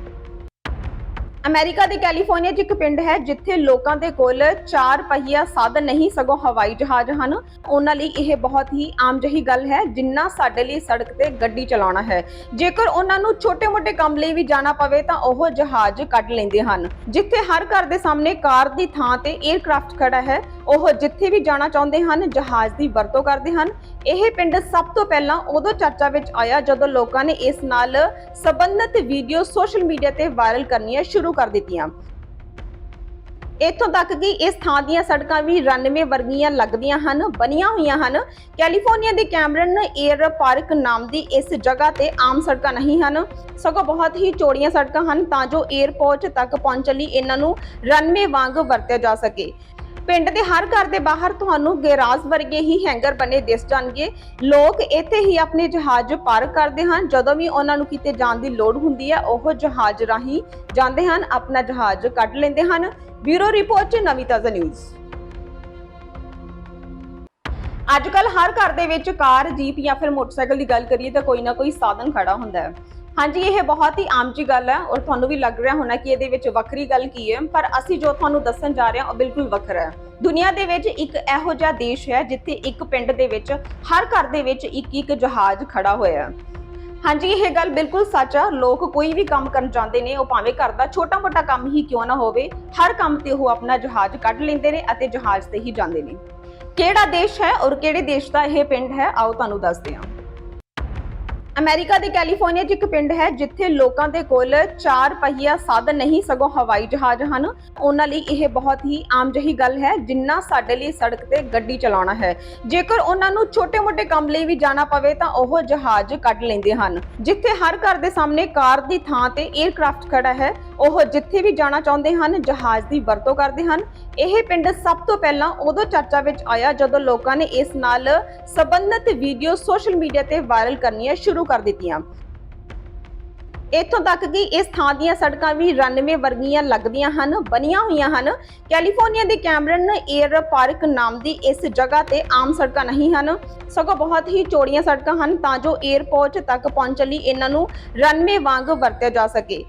ਅਮਰੀਕਾ ਦੇ ਕੈਲੀਫੋਰਨੀਆ 'ਚ ਇੱਕ ਪਿੰਡ ਹੈ ਜਿੱਥੇ ਲੋਕਾਂ ਦੇ ਕੋਲ ਚਾਰ ਪਹੀਆ ਸਾਧਨ ਨਹੀਂ ਸਗੋਂ ਹਵਾਈ ਜਹਾਜ਼ ਹਨ। ਉਹਨਾਂ ਲਈ ਇਹ ਬਹੁਤ ਹੀ ਆਮ ਜਿਹੀ ਗੱਲ ਹੈ, ਜਿੰਨਾ ਸਾਡੇ ਲਈ ਸੜਕ ਤੇ ਗੱਡੀ ਚਲਾਉਣਾ ਹੈ। ਜੇਕਰ ਉਹਨਾਂ ਨੂੰ ਛੋਟੇ-ਮੋਟੇ ਕੰਮ ਲਈ ਵੀ ਜਾਣਾ ਪਵੇ ਤਾਂ ਉਹ ਜਹਾਜ਼ ਕੱਢ ਲੈਂਦੇ ਹਨ, ਜਿੱਥੇ ਹਰ ਘਰ ਦੇ ਸਾਹਮਣੇ ਕਾਰ ਦੀ ਥਾਂ ਤੇ 에ਅਰਕ੍ਰਾਫਟ ਖੜਾ ਹੈ। ਉਹ ਜਿੱਥੇ ਵੀ ਜਾਣਾ ਚਾਹੁੰਦੇ ਹਨ, ਜਹਾਜ਼ ਦੀ ਵਰਤੋਂ ਕਰਦੇ ਹਨ। ਇਹ ਪਿੰਡ ਸਭ ਤੋਂ ਪਹਿਲਾਂ ਉਦੋਂ ਚਰਚਾ ਵਿੱਚ ਆਇਆ ਜਦੋਂ ਲੋਕਾਂ ਨੇ ਇਸ ਨਾਲ ਸੰਬੰਧਿਤ ਵੀਡੀਓ ਸੋਸ਼ਲ ਮੀਡੀਆ ਤੇ ਵਾਇਰਲ ਕਰਨੀਆਂ ਸ਼ੁਰੂ ਕਰ ਦਿੱਤੀਆਂ। ਇੱਥੋਂ ਤੱਕ ਕਿ ਇਸ ਥਾਂ ਦੀਆਂ ਸੜਕਾਂ ਵੀ 99 ਵਰਗੀਆਂ ਲੱਗਦੀਆਂ ਹਨ, ਬਣੀਆਂ ਹੋਈਆਂ ਹਨ। ਕੈਲੀਫੋਰਨੀਆ ਦੇ ਕੈਮਰਨ 에ਅਰ ਪਾਰਕ ਨਾਮ ਦੀ ਇਸ ਜਗ੍ਹਾ ਤੇ ਆਮ ਸੜਕਾਂ ਨਹੀਂ ਹਨ। ਸਗੋਂ ਬਹੁਤ ਹੀ ਚੌੜੀਆਂ ਸੜਕਾਂ ਹਨ ਤਾਂ ਜੋ 에ਅਰਪੋਰਟ ਤੱਕ ਪਹੁੰਚਣ ਲਈ ਇਹਨਾਂ ਨੂੰ ਰਨਵੇ ਵਾਂਗ ਵਰਤਿਆ ਜਾ ਸਕੇ। ਪਿੰਡ ਦੇ ਹਰ ਘਰ ਦੇ ਬਾਹਰ ਤੁਹਾਨੂੰ ਗੈਰਾਜ ਵਰਗੇ ਹੀ ਹੈਂਗਰ ਬਣੇ ਦਿਸ ਜਾਣਗੇ। ਲੋਕ ਇੱਥੇ ਹੀ ਆਪਣੇ ਜਹਾਜ਼ ਪਾਰਕ ਕਰਦੇ ਹਨ। ਜਦੋਂ ਵੀ ਉਹਨਾਂ ਨੂੰ ਕਿਤੇ ਜਾਣ ਦੀ ਲੋੜ ਹੁੰਦੀ ਹੈ, ਉਹ ਜਹਾਜ਼ ਰਾਹੀਂ ਜਾਂਦੇ ਹਨ, ਆਪਣਾ ਜਹਾਜ਼ ਕੱਢ ਲੈਂਦੇ ਹਨ। ਬਿਊਰੋ ਰਿਪੋਰਟ, ਨਵੀਂ ਤਾਜ਼ਾ ਨਿਊਜ਼। ਅੱਜ ਕੱਲ ਹਰ ਘਰ ਦੇ ਵਿੱਚ ਕਾਰ, ਜੀਪ ਜਾਂ ਫਿਰ ਮੋਟਰਸਾਈਕਲ ਦੀ ਗੱਲ ਕਰੀਏ ਤਾਂ ਕੋਈ ਨਾ ਕੋਈ ਸਾਧਨ ਖੜਾ ਹੁੰਦਾ ਹੈ। ਹਾਂਜੀ, ਇਹ ਬਹੁਤ ਹੀ ਆਮ ਜੀ ਗੱਲ ਹੈ ਔਰ ਤੁਹਾਨੂੰ ਵੀ ਲੱਗ ਰਿਹਾ ਹੋਣਾ ਕਿ ਇਹਦੇ ਵਿੱਚ ਵੱਖਰੀ ਗੱਲ ਕੀ ਹੈ, ਪਰ ਅਸੀਂ ਜੋ ਤੁਹਾਨੂੰ ਦੱਸਣ ਜਾ ਰਹੇ ਹਾਂ ਉਹ ਬਿਲਕੁਲ ਵੱਖਰਾ ਹੈ। ਦੁਨੀਆ ਦੇ ਵਿੱਚ ਇੱਕ ਇਹੋ ਜਿਹਾ ਦੇਸ਼ ਹੈ ਜਿੱਥੇ ਇੱਕ ਪਿੰਡ ਦੇ ਵਿੱਚ ਹਰ ਘਰ ਦੇ ਵਿੱਚ ਇੱਕ ਇੱਕ ਜਹਾਜ਼ ਖੜਾ ਹੋਇਆ ਹੈ। ਹਾਂਜੀ, ਇਹ ਗੱਲ ਬਿਲਕੁਲ ਸੱਚ ਆ ਲੋਕ ਕੋਈ ਵੀ ਕੰਮ ਕਰਨ ਜਾਂਦੇ ਨੇ, ਉਹ ਭਾਵੇਂ ਘਰ ਦਾ ਛੋਟਾ-ਮੋਟਾ ਕੰਮ ਹੀ ਕਿਉਂ ਨਾ ਹੋਵੇ, ਹਰ ਕੰਮ ਤੇ ਉਹ ਆਪਣਾ ਜਹਾਜ਼ ਕੱਢ ਲੈਂਦੇ ਨੇ ਅਤੇ ਜਹਾਜ਼ ਤੇ ਹੀ ਜਾਂਦੇ ਨੇ। ਕਿਹੜਾ ਦੇਸ਼ ਹੈ ਔਰ ਕਿਹੜੇ ਦੇਸ਼ ਦਾ ਇਹ ਪਿੰਡ ਹੈ, ਆਓ ਤੁਹਾਨੂੰ ਦੱਸਦੇ ਹਾਂ। ਅਮਰੀਕਾ ਦੇ ਕੈਲੀਫੋਰਨੀਆ 'ਚ ਇੱਕ ਪਿੰਡ ਹੈ ਜਿੱਥੇ ਲੋਕਾਂ ਦੇ ਕੋਲ ਚਾਰ ਪਹੀਆ ਸਾਧਨ ਨਹੀਂ ਸਗੋਂ ਹਵਾਈ ਜਹਾਜ਼ ਹਨ। ਉਹਨਾਂ ਲਈ ਇਹ ਬਹੁਤ ਹੀ ਆਮ ਜਿਹੀ ਗੱਲ ਹੈ, ਜਿੰਨਾ ਸਾਡੇ ਲਈ ਸੜਕ ਤੇ ਗੱਡੀ ਚਲਾਉਣਾ ਹੈ। ਜੇਕਰ ਉਹਨਾਂ ਨੂੰ ਛੋਟੇ-ਮੋਟੇ ਕੰਮ ਲਈ ਵੀ ਜਾਣਾ ਪਵੇ ਤਾਂ ਉਹ ਜਹਾਜ਼ ਕੱਢ ਲੈਂਦੇ ਹਨ। ਜਿੱਥੇ ਹਰ ਘਰ ਦੇ ਸਾਹਮਣੇ ਕਾਰ ਦੀ ਥਾਂ ਤੇ 에ਅਰਕ੍ਰਾਫਟ ਖੜਾ ਹੈ, ਉਹ ਜਿੱਥੇ ਵੀ ਜਾਣਾ ਚਾਹੁੰਦੇ ਹਨ ਜਹਾਜ਼ ਦੀ ਵਰਤੋਂ ਕਰਦੇ ਹਨ। ਇਹ ਪਿੰਡ ਸਭ ਤੋਂ ਪਹਿਲਾਂ ਉਦੋਂ ਚਰਚਾ ਵਿੱਚ ਆਇਆ ਜਦੋਂ ਲੋਕਾਂ ਨੇ ਇਸ ਨਾਲ ਸੰਬੰਧਿਤ ਵੀਡੀਓ ਸੋਸ਼ਲ ਮੀਡੀਆ ਤੇ ਵਾਇਰਲ ਕਰਨੀਆਂ ਸ਼ੁਰੂ ਕਰ ਦਿੱਤੀਆਂ। ਇੱਥੋਂ ਤੱਕ ਕਿ ਇਸ ਥਾਂ ਦੀਆਂ ਸੜਕਾਂ ਵੀ 99 ਵਰਗੀਆਂ ਲੱਗਦੀਆਂ ਹਨ, ਬਣੀਆਂ ਹੋਈਆਂ ਹਨ। ਕੈਲੀਫੋਰਨੀਆ ਦੇ ਕੈਮਰਨ 에ਅਰ ਪਾਰਕ ਨਾਮ ਦੀ ਇਸ ਜਗ੍ਹਾ ਤੇ ਆਮ ਸੜਕਾਂ ਨਹੀਂ ਹਨ। ਸਗੋਂ ਬਹੁਤ ਹੀ ਚੌੜੀਆਂ ਸੜਕਾਂ ਹਨ ਤਾਂ ਜੋ 에ਅਰਪੋਰਟ ਤੱਕ ਪਹੁੰਚਣ ਲਈ ਇਹਨਾਂ ਨੂੰ ਰਨਵੇ ਵਾਂਗ ਵਰਤਿਆ ਜਾ ਸਕੇ।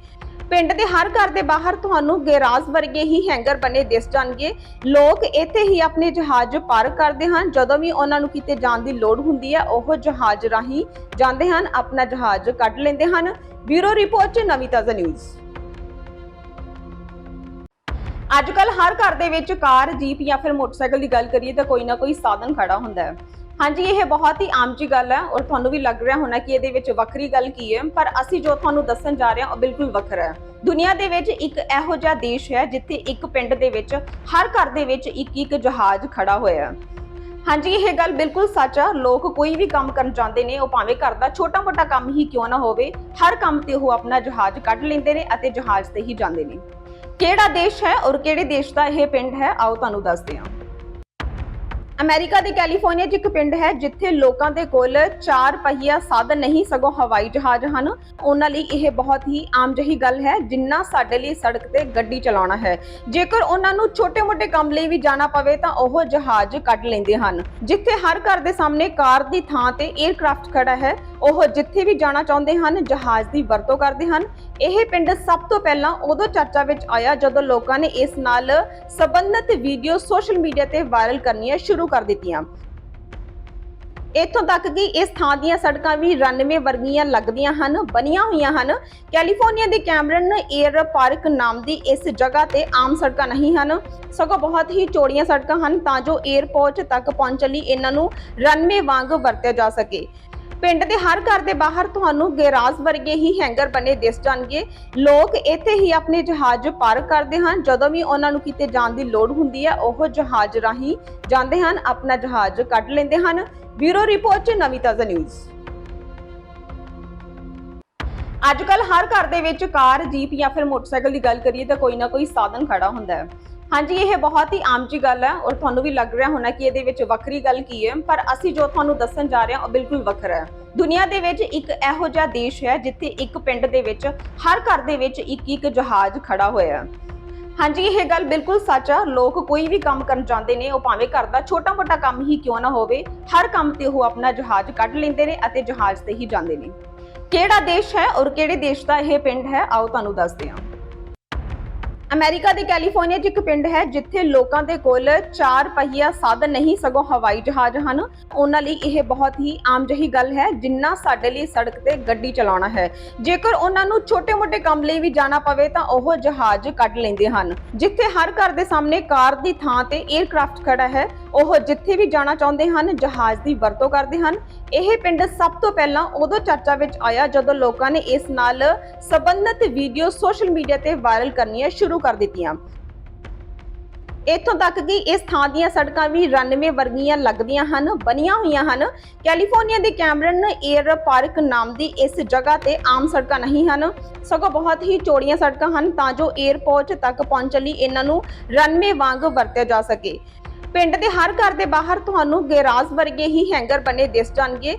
ਪਿੰਡ ਦੇ ਹਰ ਘਰ ਦੇ ਬਾਹਰ ਤੁਹਾਨੂੰ ਗੈਰਾਜ ਵਰਗੇ ਹੀ ਹੈਂਗਰ ਬਣੇ ਦਿਸ ਜਾਣਗੇ। ਲੋਕ ਇੱਥੇ ਹੀ ਆਪਣੇ ਜਹਾਜ਼ ਪਾਰਕ ਕਰਦੇ ਹਨ। ਜਦੋਂ ਵੀ ਉਹਨਾਂ ਨੂੰ ਕਿਤੇ ਜਾਣ ਦੀ ਲੋੜ ਹੁੰਦੀ ਹੈ, ਉਹ ਜਹਾਜ਼ ਰਾਹੀਂ ਜਾਂਦੇ ਹਨ, ਆਪਣਾ ਜਹਾਜ਼ ਕੱਢ ਲੈਂਦੇ ਹਨ। ਬਿਊਰੋ ਰਿਪੋਰਟ, ਨਵੀਂ ਤਾਜ਼ਾ ਨਿਊਜ਼। ਅੱਜ ਕੱਲ ਹਰ ਘਰ ਦੇ ਵਿੱਚ ਕਾਰ, ਜੀਪ ਜਾਂ ਫਿਰ ਮੋਟਰਸਾਈਕਲ ਦੀ ਗੱਲ ਕਰੀਏ ਤਾਂ ਕੋਈ ਨਾ ਕੋਈ ਸਾਧਨ ਖੜਾ ਹੁੰਦਾ ਹੈ। ਹਾਂਜੀ, ਇਹ ਬਹੁਤ ਹੀ ਆਮ ਜੀ ਗੱਲ ਹੈ ਔਰ ਤੁਹਾਨੂੰ ਵੀ ਲੱਗ ਰਿਹਾ ਹੋਣਾ ਕਿ ਇਹਦੇ ਵਿੱਚ ਵੱਖਰੀ ਗੱਲ ਕੀ ਹੈ, ਪਰ ਅਸੀਂ ਜੋ ਤੁਹਾਨੂੰ ਦੱਸਣ ਜਾ ਰਹੇ ਹਾਂ, ਉਹ ਬਿਲਕੁਲ ਵੱਖਰਾ ਹੈ। ਦੁਨੀਆ ਦੇ ਵਿੱਚ ਇੱਕ ਇਹੋ ਜਿਹਾ ਦੇਸ਼ ਹੈ ਜਿੱਥੇ ਇੱਕ ਪਿੰਡ ਦੇ ਵਿੱਚ ਹਰ ਘਰ ਦੇ ਵਿੱਚ ਇੱਕ ਇੱਕ ਜਹਾਜ਼ ਖੜਾ ਹੋਇਆ ਹੈ। ਹਾਂਜੀ, ਇਹ ਗੱਲ ਬਿਲਕੁਲ ਸੱਚ ਆ, ਲੋਕ ਕੋਈ ਵੀ ਕੰਮ ਕਰਨ ਜਾਂਦੇ ਨੇ, ਉਹ ਭਾਵੇਂ ਘਰ ਦਾ ਛੋਟਾ-ਮੋਟਾ ਕੰਮ ਹੀ ਕਿਉਂ ਨਾ ਹੋਵੇ, ਹਰ ਕੰਮ ਤੇ ਉਹ ਆਪਣਾ ਜਹਾਜ਼ ਕੱਢ ਲੈਂਦੇ ਨੇ ਅਤੇ ਜਹਾਜ਼ ਤੇ ਹੀ ਜਾਂਦੇ ਨੇ। ਕਿਹੜਾ ਦੇਸ਼ ਹੈ ਔਰ ਕਿਹੜੇ ਦੇਸ਼ ਦਾ ਇਹ ਪਿੰਡ ਹੈ, ਆਓ ਤੁਹਾਨੂੰ ਦੱਸਦੇ ਹਾਂ। ਅਮਰੀਕਾ ਦੇ ਕੈਲੀਫੋਰਨੀਆ 'ਚ ਇੱਕ ਪਿੰਡ ਹੈ ਜਿੱਥੇ ਲੋਕਾਂ ਦੇ ਕੋਲ ਚਾਰ ਪਹੀਆ ਸਾਧਨ ਨਹੀਂ ਸਗੋਂ ਹਵਾਈ ਜਹਾਜ਼ ਹਨ। ਉਹਨਾਂ ਲਈ ਇਹ ਬਹੁਤ ਹੀ ਆਮ ਜਿਹੀ ਗੱਲ ਹੈ, ਜਿੰਨਾ ਸਾਡੇ ਲਈ ਸੜਕ ਤੇ ਗੱਡੀ ਚਲਾਉਣਾ ਹੈ। ਜੇਕਰ ਉਹਨਾਂ ਨੂੰ ਛੋਟੇ-ਮੋਟੇ ਕੰਮ ਲਈ ਵੀ ਜਾਣਾ ਪਵੇ ਤਾਂ ਉਹ ਜਹਾਜ਼ ਕੱਢ ਲੈਂਦੇ ਹਨ। ਜਿੱਥੇ ਹਰ ਘਰ ਦੇ ਸਾਹਮਣੇ ਕਾਰ ਦੀ ਥਾਂ ਤੇ 에ਅਰਕ੍ਰਾਫਟ ਖੜਾ ਹੈ, ਉਹ ਜਿੱਥੇ ਵੀ ਜਾਣਾ ਚਾਹੁੰਦੇ ਹਨ ਜਹਾਜ਼ ਦੀ ਵਰਤੋਂ ਕਰਦੇ ਹਨ। ਇਹ ਪਿੰਡ ਸਭ ਤੋਂ ਪਹਿਲਾਂ ਉਦੋਂ ਚਰਚਾ ਵਿੱਚ ਆਇਆ ਜਦੋਂ ਲੋਕਾਂ ਨੇ ਇਸ ਨਾਲ ਸੰਬੰਧਿਤ ਵੀਡੀਓ ਸੋਸ਼ਲ ਮੀਡੀਆ ਤੇ ਵਾਇਰਲ ਕਰਨੀਆਂ ਸ਼ੁਰੂ ਕਰ ਦਿੱਤੀਆਂ। ਇੱਥੋਂ ਤੱਕ ਕਿ ਇਸ ਥਾਂ ਦੀਆਂ ਸੜਕਾਂ ਵੀ 99 ਵਰਗੀਆਂ ਲੱਗਦੀਆਂ ਹਨ, ਬਣੀਆਂ ਹੋਈਆਂ ਹਨ। ਕੈਲੀਫੋਰਨੀਆ ਦੇ ਕੈਮਰਨ 에ਅਰ ਪਾਰਕ ਨਾਮ ਦੀ ਇਸ ਜਗ੍ਹਾ ਤੇ ਆਮ ਸੜਕਾਂ ਨਹੀਂ ਹਨ। ਸਗੋਂ ਬਹੁਤ ਹੀ ਚੌੜੀਆਂ ਸੜਕਾਂ ਹਨ ਤਾਂ ਜੋ 에ਅਰਪੋਰਟ ਤੱਕ ਪਹੁੰਚਣ ਲਈ ਇਹਨਾਂ ਨੂੰ ਰਨਵੇ ਵਾਂਗ ਵਰਤਿਆ ਜਾ ਸਕੇ। ਪਿੰਡ ਦੇ ਹਰ ਘਰ ਦੇ ਬਾਹਰ ਤੁਹਾਨੂੰ ਗੈਰਾਜ ਵਰਗੇ ਹੀ ਹੈਂਗਰ ਬਣੇ ਦਿਸ ਜਾਣਗੇ। ਲੋਕ ਇੱਥੇ ਹੀ ਆਪਣੇ ਜਹਾਜ਼ ਪਾਰਕ ਕਰਦੇ ਹਨ। ਜਦੋਂ ਵੀ ਉਹਨਾਂ ਨੂੰ ਕਿਤੇ ਜਾਣ ਦੀ ਲੋੜ ਹੁੰਦੀ ਹੈ, ਉਹ ਜਹਾਜ਼ ਰਾਹੀਂ ਜਾਂਦੇ ਹਨ, ਆਪਣਾ ਜਹਾਜ਼ ਕੱਢ ਲੈਂਦੇ ਹਨ। ਬਿਊਰੋ ਰਿਪੋਰਟ, ਨਵੀਂ ਤਾਜ਼ਾ ਨਿਊਜ਼। ਅੱਜ ਕੱਲ ਹਰ ਘਰ ਦੇ ਵਿੱਚ ਕਾਰ, ਜੀਪ ਜਾਂ ਫਿਰ ਮੋਟਰਸਾਈਕਲ ਦੀ ਗੱਲ ਕਰੀਏ ਤਾਂ ਕੋਈ ਨਾ ਕੋਈ ਸਾਧਨ ਖੜਾ ਹੁੰਦਾ ਹੈ। ਹਾਂਜੀ, ਇਹ ਬਹੁਤ ਹੀ ਆਮ ਜੀ ਗੱਲ ਹੈ ਔਰ ਤੁਹਾਨੂੰ ਵੀ ਲੱਗ ਰਿਹਾ ਹੋਣਾ ਕਿ ਇਹਦੇ ਵਿੱਚ ਵੱਖਰੀ ਗੱਲ ਕੀ ਹੈ। ਪਰ ਅਸੀਂ ਜੋ ਤੁਹਾਨੂੰ ਦੱਸਣ ਜਾ ਰਹੇ ਹਾਂ, ਉਹ ਬਿਲਕੁਲ ਵੱਖਰਾ ਹੈ। ਦੁਨੀਆ ਦੇ ਵਿੱਚ ਇੱਕ ਇਹੋ ਜਿਹਾ ਦੇਸ਼ ਹੈ ਜਿੱਥੇ ਇੱਕ ਪਿੰਡ ਦੇ ਵਿੱਚ ਹਰ ਘਰ ਦੇ ਵਿੱਚ ਇੱਕ ਇੱਕ ਜਹਾਜ਼ ਖੜਾ ਹੋਇਆ ਹੈ। ਹਾਂਜੀ, ਇਹ ਗੱਲ ਬਿਲਕੁਲ ਸੱਚ ਆ ਲੋਕ ਕੋਈ ਵੀ ਕੰਮ ਕਰਨ ਜਾਂਦੇ ਨੇ, ਉਹ ਭਾਵੇਂ ਘਰ ਦਾ ਛੋਟਾ-ਮੋਟਾ ਕੰਮ ਹੀ ਕਿਉਂ ਨਾ ਹੋਵੇ, ਹਰ ਕੰਮ ਤੇ ਉਹ ਆਪਣਾ ਜਹਾਜ਼ ਕੱਢ ਲੈਂਦੇ ਨੇ ਅਤੇ ਜਹਾਜ਼ ਤੇ ਹੀ ਜਾਂਦੇ ਨੇ। ਕਿਹੜਾ ਦੇਸ਼ ਹੈ ਔਰ ਕਿਹੜੇ ਦੇਸ਼ ਦਾ ਇਹ ਪਿੰਡ ਹੈ, ਆਓ ਤੁਹਾਨੂੰ ਦੱਸਦੇ ਹਾਂ। ਅਮਰੀਕਾ ਦੇ ਕੈਲੀਫੋਰਨੀਆ 'ਚ ਇੱਕ ਪਿੰਡ ਹੈ ਜਿੱਥੇ ਲੋਕਾਂ ਦੇ ਕੋਲ ਚਾਰ ਪਹੀਆ ਸਾਧਨ ਨਹੀਂ ਸਗੋਂ ਹਵਾਈ ਜਹਾਜ਼ ਹਨ। ਉਹਨਾਂ ਲਈ ਇਹ ਬਹੁਤ ਹੀ ਆਮ ਜਿਹੀ ਗੱਲ ਹੈ, ਜਿੰਨਾ ਸਾਡੇ ਲਈ ਸੜਕ ਤੇ ਗੱਡੀ ਚਲਾਉਣਾ ਹੈ। ਜੇਕਰ ਉਹਨਾਂ ਨੂੰ ਛੋਟੇ-ਮੋਟੇ ਕੰਮ ਲਈ ਵੀ ਜਾਣਾ ਪਵੇ ਤਾਂ ਉਹ ਜਹਾਜ਼ ਕੱਢ ਲੈਂਦੇ ਹਨ। ਜਿੱਥੇ ਹਰ ਘਰ ਦੇ ਸਾਹਮਣੇ ਕਾਰ ਦੀ ਥਾਂ ਤੇ 에ਅਰਕ੍ਰਾਫਟ ਖੜਾ ਹੈ, ਉਹ ਜਿੱਥੇ ਵੀ ਜਾਣਾ ਚਾਹੁੰਦੇ ਹਨ, ਜਹਾਜ਼ ਦੀ ਵਰਤੋਂ ਕਰਦੇ ਹਨ। ਇਹ ਪਿੰਡ ਸਭ ਤੋਂ ਪਹਿਲਾਂ ਉਦੋਂ ਚਰਚਾ ਵਿੱਚ ਆਇਆ ਜਦੋਂ ਲੋਕਾਂ ਨੇ ਇਸ ਨਾਲ ਸੰਬੰਧਿਤ ਵੀਡੀਓ ਸੋਸ਼ਲ ਮੀਡੀਆ ਤੇ ਵਾਇਰਲ ਕਰਨੀਆਂ ਸ਼ੁਰੂ ਕਰ ਦਿੱਤੀਆਂ। ਇੱਥੋਂ ਤੱਕ ਕਿ ਇਸ ਥਾਂ ਦੀਆਂ ਸੜਕਾਂ ਵੀ ਰਨਵੇ ਵਰਗੀਆਂ ਲੱਗਦੀਆਂ ਹਨ, ਬਣੀਆਂ ਹੋਈਆਂ ਹਨ। ਕੈਲੀਫੋਰਨੀਆ ਦੇ ਕੈਮਰਨ 에ਅਰ ਪਾਰਕ ਨਾਮ ਦੀ ਇਸ ਜਗ੍ਹਾ ਤੇ ਆਮ ਸੜਕਾਂ ਨਹੀਂ ਹਨ। ਸਗੋਂ ਬਹੁਤ ਹੀ ਚੌੜੀਆਂ ਸੜਕਾਂ ਹਨ ਤਾਂ ਜੋ 에ਅਰਪੋਰਟ ਤੱਕ ਪਹੁੰਚਣ ਲਈ ਇਹਨਾਂ ਨੂੰ ਰਨਵੇ ਵਾਂਗ ਵਰਤਿਆ ਜਾ ਸਕੇ। ਪਿੰਡ ਦੇ ਹਰ ਘਰ ਦੇ ਬਾਹਰ ਤੁਹਾਨੂੰ ਗੈਰਾਜ ਵਰਗੇ ਹੀ ਹੈਂਗਰ ਬਣੇ ਦਿਸ ਜਾਣਗੇ।